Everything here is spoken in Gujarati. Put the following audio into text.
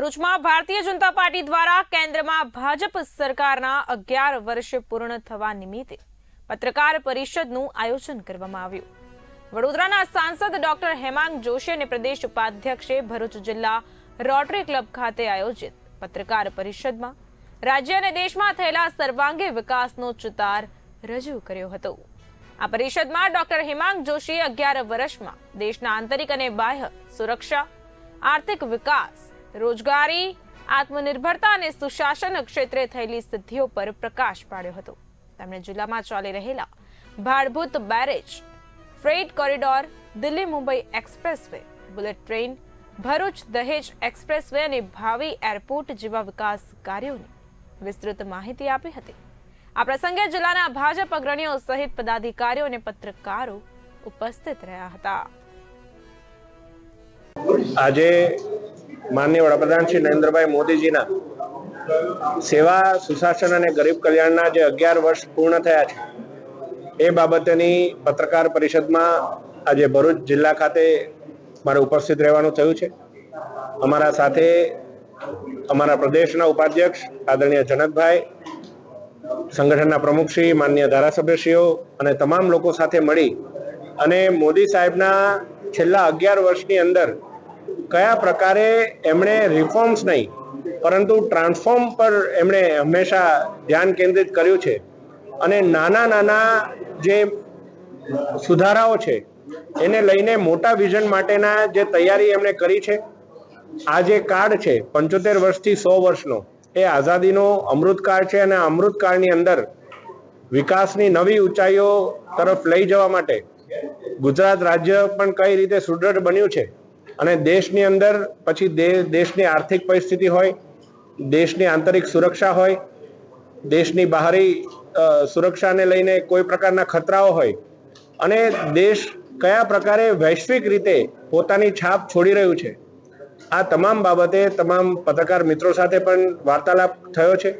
ભરૂચમાં ભારતીય જનતા પાર્ટી દ્વારા કેન્દ્રમાં ભાજપ સરકારના અગિયાર વર્ષ પૂર્ણ થવા નિમિત્તે પત્રકાર પરિષદનું આયોજન કરવામાં આવ્યું. વડોદરાના સાંસદ ડોક્ટર હેમાંગ જોશી અને પ્રદેશ ઉપાધ્યક્ષે ભરૂચ જિલ્લા રોટરી ક્લબ ખાતે આયોજિત પત્રકાર પરિષદમાં રાજ્ય અને દેશમાં થયેલા સર્વાંગી વિકાસનો ચિતાર રજૂ કર્યો હતો. આ પરિષદમાં ડોક્ટર હેમાંગ જોશીએ અગિયાર વર્ષમાં દેશના આંતરિક અને બાહ્ય સુરક્ષા, આર્થિક વિકાસ રોજગારી, આત્મનિર્ભરતા અને સુશાસન ક્ષેત્રે થયેલી સિદ્ધિઓ પર પ્રકાશ પાડ્યો હતો. તેમણે જિલ્લામાં ચાલી રહેલા Bhadbhut barrage freight corridor, Delhi Mumbai expressway, bullet train, Bharuch Dahej expressway અને ભાવી એરપોર્ટ જેવા વિકાસ કાર્યોની વિસ્તૃત માહિતી આપી હતી. આ પ્રસંગે જિલ્લાના ભાજપ અગ્રણીઓ સહિત પદાધિકારીઓ અને પત્રકારો ઉપસ્થિત રહ્યા હતા. આજે માનનીય વડાપ્રધાન શ્રી નરેન્દ્રભાઈ મોદીજીના સેવા, સુશાસન અને ગરીબ કલ્યાણના જે અગિયાર વર્ષ પૂર્ણ થયા છે, એ બાબતેની પત્રકાર પરિષદમાં આજે ભરૂચ જિલ્લા ખાતે મારે ઉપસ્થિત રહેવાનું થયું છે. અમારા સાથે અમારા પ્રદેશના ઉપાધ્યક્ષ આદરણીય જનકભાઈ, સંગઠનના પ્રમુખશ્રી માન્ય ધારાસભ્યશ્રીઓ અને તમામ લોકો સાથે મળી અને મોદી સાહેબના છેલ્લા અગિયાર વર્ષની અંદર કયા પ્રકારે એમણે રિફોર્મ્સ નહીં, પરંતુ ટ્રાન્સફોર્મ પર એમણે હંમેશા ધ્યાન કેન્દ્રિત કર્યું છે. અને નાના નાના જે સુધારાઓ છે, એને લઈને મોટા વિઝન માટેના જે તૈયારી એમણે કરી છે, આ જે કાર્ડ છે, પંચોતેર વર્ષથી સો વર્ષનો, એ આઝાદીનો અમૃતકાળ છે અને અમૃતકાળની અંદર વિકાસની નવી ઊંચાઈઓ તરફ લઈ જવા માટે ગુજરાત રાજ્ય પણ કઈ રીતે સુદૃઢ બન્યું છે અને દેશની અંદર, પછી દેશની આર્થિક પરિસ્થિતિ હોય, દેશની આંતરિક સુરક્ષા હોય, દેશની બહારી સુરક્ષાને લઈને કોઈ પ્રકારના ખતરાઓ હોય, અને દેશ કયા પ્રકારે વૈશ્વિક રીતે પોતાની છાપ છોડી રહ્યું છે. આ તમામ બાબતે તમામ પત્રકાર મિત્રો સાથે પણ વાર્તાલાપ થયો છે.